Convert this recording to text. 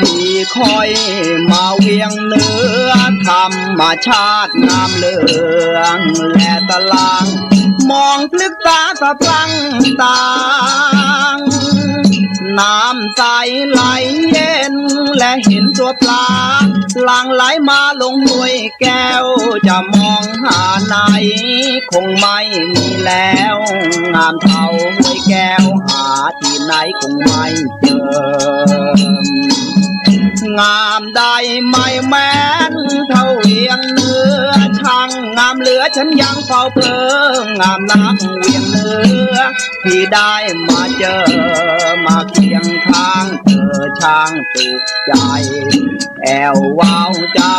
ที่คอยมาเวียงเนื้อธรรมชาติงามเลืองและตะลาง มองพลึกตาสะพรังต่างน้ำใสไหลเย็น และเห็นตัวปลาหลังไหลมาลงห้วยแก้ว จะมองหาไหน คงไม่มีแล้ว งามเท่าห้วยแก้วหาที่ไหนคงไม่เจอ งามได้ไม่แม้นเท่าเวียงเนื้อช่างงามเหลือฉันยังเฝ้าเพลิงงามนักเวียงเนื้อที่ได้มาเจอมาเคียงข้างเธอช่างสุขใจแอววาวจะ